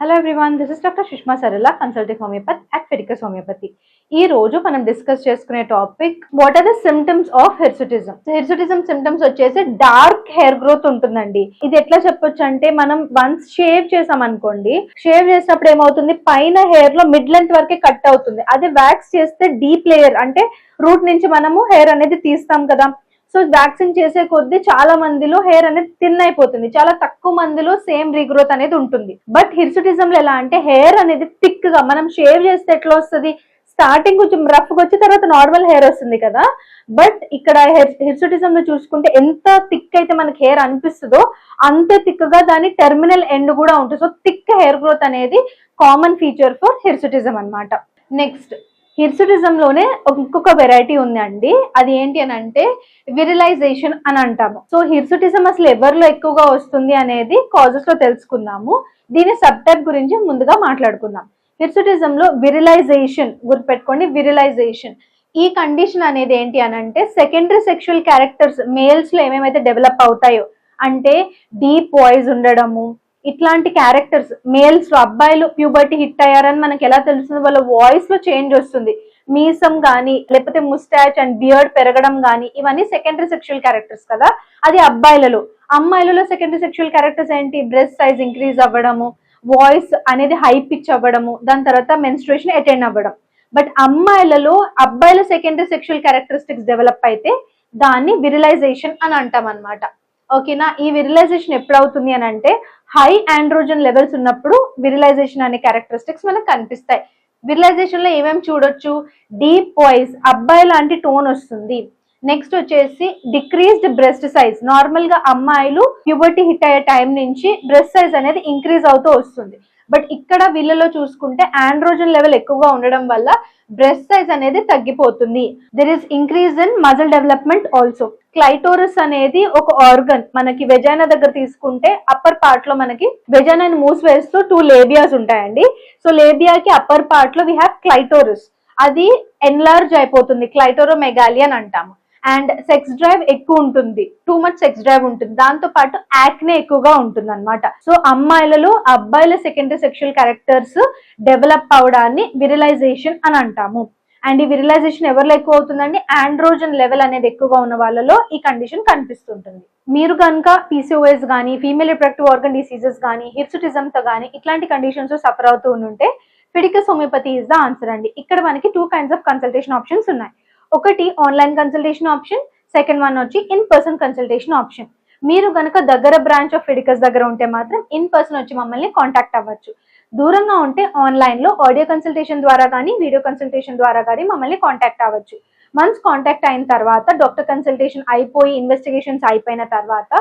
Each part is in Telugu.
Hello everyone this is doctor Sushma Sarala consulting homeopathy at Phyticus homeopathy ఈ రోజు మనం డిస్కస్ చేసుకునే topic what are the symptoms of hirsutism hirsutism symptoms వచ్చేసి డార్క్ హెయిర్ గ్రోత్ ఉంటుందండి. ఇది ఎట్లా చెప్పొచ్చు అంటే మనం వన్స్ షేవ్ చేసాం అనుకోండి షేవ్ చేసినప్పుడు ఏమవుతుంది? పైన హెయిర్లో మిడ్ లెంత్ వరకే కట్ అవుతుంది. అదే వ్యాక్స్ చేస్తే డీప్ లేయర్ అంటే రూట్ నుంచి మనము హెయిర్ అనేది తీస్తాం కదా. సో వ్యాక్సిన్ చేసే కొద్దీ చాలా మందిలో హెయిర్ అనేది థిన్ అయిపోతుంది. చాలా తక్కువ మందిలో సేమ్ రీగ్రోత్ అనేది ఉంటుంది. బట్ హిర్సుటిజం ఎలా అంటే హెయిర్ అనేది థిక్గా మనం షేవ్ చేస్తే ఎట్లా వస్తుంది? స్టార్టింగ్ కొంచెం రఫ్ వచ్చి తర్వాత నార్మల్ హెయిర్ వస్తుంది కదా. బట్ ఇక్కడ హిర్సుటిజం లో చూసుకుంటే ఎంత థిక్ అయితే మనకి హెయిర్ అనిపిస్తుందో అంతే థిక్గా దాని టెర్మినల్ ఎండ్ కూడా ఉంటుంది. సో థిక్ హెయిర్ గ్రోత్ అనేది కామన్ ఫీచర్ ఫర్ హిర్సుటిజం అన్నమాట. నెక్స్ట్ హిర్సుటిజంలోనే ఇంకొక వెరైటీ ఉందండి. అది ఏంటి అని అంటే విరిలైజేషన్ అని అంటాము. సో హిర్సుటిజం అసలు ఎవరిలో ఎక్కువగా వస్తుంది అనేది కాజెస్లో తెలుసుకుందాము. దీని సబ్ టైప్ గురించి ముందుగా మాట్లాడుకుందాం. హిర్సుటిజం లో విరిలైజేషన్ గుర్తుపెట్టుకోండి విరిలైజేషన్. ఈ కండిషన్ అనేది ఏంటి అని అంటే సెకండరీ సెక్షువల్ క్యారెక్టర్స్ మేల్స్లో ఏమేమైతే డెవలప్ అవుతాయో అంటే డీప్ వాయిస్ ఉండడము ఇట్లాంటి క్యారెక్టర్స్ మేల్స్లో అబ్బాయిలు ప్యూబర్టీ హిట్ అయ్యారని మనకి ఎలా తెలుస్తుంది? వాళ్ళ వాయిస్లో చేంజ్ వస్తుంది. మీసం గానీ లేకపోతే ముస్టాచ్ అండ్ బియర్డ్ పెరగడం గానీ ఇవన్నీ సెకండరీ సెక్షువల్ క్యారెక్టర్స్ కదా? అది అబ్బాయిలలో. అమ్మాయిలలో సెకండరీ సెక్షువల్ క్యారెక్టర్స్ ఏంటి? బ్రెస్ట్ సైజ్ ఇంక్రీజ్ అవ్వడము వాయిస్ అనేది హై పిచ్ అవ్వడము దాని తర్వాత మెన్స్ట్రేషన్ అటెండ్ అవ్వడం. బట్ అమ్మాయిలలో అబ్బాయిల సెకండరీ సెక్షువల్ క్యారెక్టరిస్టిక్స్ డెవలప్ అయితే దాన్ని విరిలైజేషన్ అని అంటాం అనమాట ఓకేనా ఈ విరిలైజేషన్ ఎప్పుడు అవుతుంది అని అంటే హై ఆండ్రోజన్ లెవెల్స్ ఉన్నప్పుడు విరిలైజేషన్ అనే క్యారెక్టరిస్టిక్స్ మనకు కనిపిస్తాయి. విరిలైజేషన్లో ఏమేమి చూడొచ్చు? డీప్ వాయిస్ అబ్బాయి లాంటి టోన్ వస్తుంది. నెక్స్ట్ వచ్చేసి డిక్రీజ్డ్ బ్రెస్ట్ సైజ్ నార్మల్గా అమ్మాయిలు ప్యూబర్టీ హిట్ అయ్యే టైం నుంచి బ్రెస్ట్ సైజ్ అనేది ఇంక్రీజ్ అవుతూ వస్తుంది. బట్ ఇక్కడ వీళ్ళలో చూసుకుంటే ఆండ్రోజన్ లెవెల్ ఎక్కువగా ఉండడం వల్ల బ్రెస్ట్ సైజ్ అనేది తగ్గిపోతుంది. There is increase in muscle development also clitoris అనేది ఒక ఆర్గన్ మనకి వెజైనా దగ్గర తీసుకుంటే అప్పర్ పార్ట్లో మనకి వెజైనాని మూసివేస్తూ టూ లేబియాస్ ఉంటాయండి. సో లేబియాకి అప్పర్ పార్ట్లో వి హ్యావ్ క్లైటోరస్ అది ఎన్లార్జ్ అయిపోతుంది. క్లైటోరోమెగాలి అని అంటాము. అండ్ సెక్స్ డ్రైవ్ ఎక్కువ ఉంటుంది. టూ మచ్ సెక్స్ డ్రైవ్ ఉంటుంది. దాంతో పాటు యాక్నే ఎక్కువగా ఉంటుంది అనమాట సో అమ్మాయిలలో అబ్బాయిల సెకండరీ సెక్షువల్ క్యారెక్టర్స్ డెవలప్ అవడాన్ని విరిలైజేషన్ అని అంటాము. అండ్ ఈ విరిలైజేషన్ ఎవరిలో ఎక్కువ అవుతుందండి ఆండ్రోజన్ లెవెల్ అనేది ఎక్కువగా ఉన్న వాళ్ళలో ఈ కండిషన్ కనిపిస్తుంటుంది. మీరు కనుక పీసీఓఎస్ కానీ ఫీమేల్ రిప్రొడక్టివ్ ఆర్గన్ డిసీజెస్ కానీ హిర్సుటిజంతో కానీ ఇట్లాంటి కండిషన్స్ సఫర్ అవుతూ ఉంటే Phyticus homeopathy is the answer అండి. ఇక్కడ మనకి two kinds of consultation options ఉన్నాయి. ఒకటి online consultation option second one వచ్చి ఇన్ పర్సన్ కన్సల్టేషన్ ఆప్షన్ మీరు కనుక దగ్గర బ్రాంచ్ ఆఫ్ ఫిడికస్ దగ్గర ఉంటే మాత్రం ఇన్ పర్సన్ వచ్చి మమ్మల్ని కాంటాక్ట్ అవ్వచ్చు. దూరంగా ఉంటే ఆన్లైన్లో ఆడియో కన్సల్టేషన్ ద్వారా కానీ వీడియో కన్సల్టేషన్ ద్వారా కానీ మమ్మల్ని కాంటాక్ట్ అవ్వచ్చు. మంత్స్ కాంటాక్ట్ అయిన తర్వాత డాక్టర్ కన్సల్టేషన్ అయిపోయి ఇన్వెస్టిగేషన్స్ అయిపోయిన తర్వాత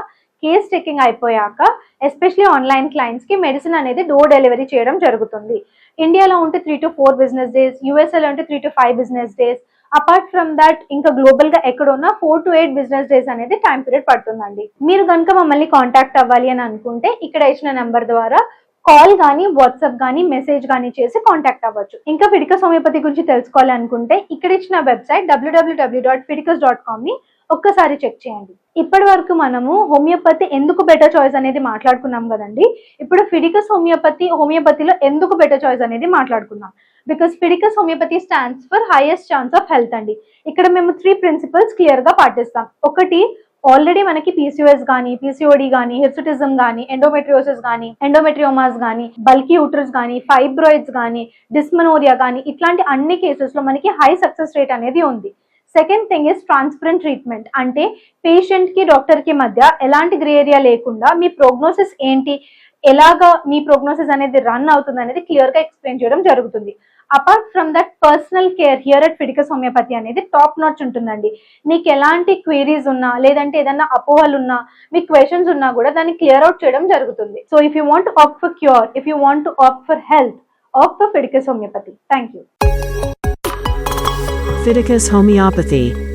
కేస్ చెకింగ్ అయిపోయాక ఎస్పెషలీ ఆన్లైన్ క్లయింట్స్కి మెడిసిన్ అనేది డోర్ డెలివరీ చేయడం జరుగుతుంది. ఇండియాలో ఉంటే three to four business days యూఎస్ఏలో ఉంటే three to five business days apart from that ఇంకా గ్లోబల్గా ఎక్కడ ఉన్నా four to eight business days అనేది టైం పీరియడ్ పడుతుందండి. మీరు కనుక మమ్మల్ని కాంటాక్ట్ అవ్వాలి అని అనుకుంటే ఇక్కడ ఇచ్చిన నెంబర్ ద్వారా కాల్ కానీ వాట్సాప్ కానీ మెసేజ్ కానీ చేసి కాంటాక్ట్ అవ్వచ్చు. ఇంకా ఫిడికస్ హోమియోపతి గురించి తెలుసుకోవాలనుకుంటే ఇక్కడ ఇచ్చిన website W W W dot Phyticus dot కామ్ని ఒక్కసారి చెక్ చేయండి. ఇప్పటి వరకు మనము హోమియోపతి ఎందుకు బెటర్ చాయిస్ అనేది మాట్లాడుకున్నాం కదండి? ఇప్పుడు ఫిడికస్ హోమియోపతి హోమియోపతిలో ఎందుకు బెటర్ చాయిస్ అనేది మాట్లాడుకుందాం. Because Phyticus homeopathy stands for highest chance of health అండి. ఇక్కడ మేము త్రీ ప్రిన్సిపల్స్ క్లియర్గా పాటిస్తాం. ఒకటి ఆల్రెడీ మనకి పీసీఓఎస్ కానీ పీసీఓడి కానీ హెర్సిటిజం కానీ ఎండోమెట్రియోసిస్ కానీ ఎండోమెట్రియోమాస్ కానీ బల్కీ యూటర్స్ కానీ ఫైబ్రాయిడ్స్ కానీ డిస్మనోరియా కానీ ఇట్లాంటి అన్ని కేసెస్లో మనకి హై సక్సెస్ రేట్ అనేది ఉంది. Second thing is transparent treatment అంటే పేషెంట్కి డాక్టర్కి మధ్య ఎలాంటి గ్రే ఏరియా లేకుండా మీ ప్రోగ్నోసిస్ ఏంటి ఎలాగా మీ ప్రోగ్నోసిస్ అనేది రన్ అవుతుంది అనేది క్లియర్గా ఎక్స్ప్లెయిన్ చేయడం జరుగుతుంది. Apart from that personal care here at Phyticus homeopathy అనేది టాప్ నాచ్ ఉంటుందండి. మీకు ఎలాంటి క్వైరీస్ ఉన్నా లేదంటే ఏదైనా అపోహలు ఉన్నా మీ క్వశ్చన్స్ ఉన్నా కూడా దాన్ని క్లియర్ అవుట్ చేయడం జరుగుతుంది. So if you want opt for cure if you want opt for health opt for Phyticus homeopathy thank you Phyticus homeopathy.